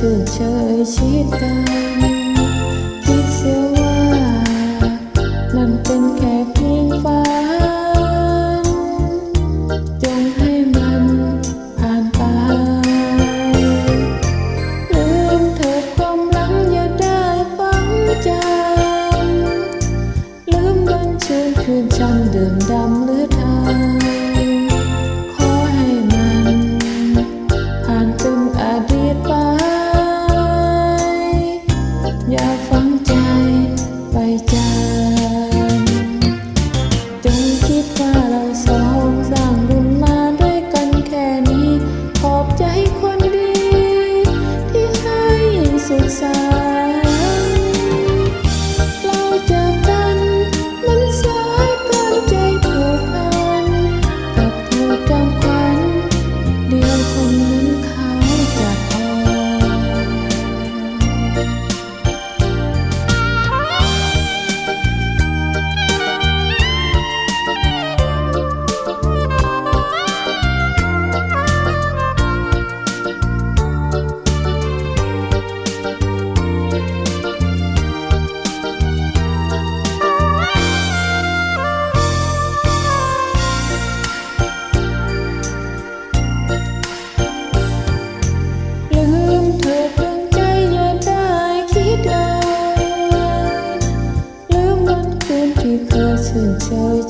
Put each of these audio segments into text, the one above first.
chờ trời chia tay อย่าฝังใจไปจานจงคิดว่าเรา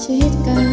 sweet girl.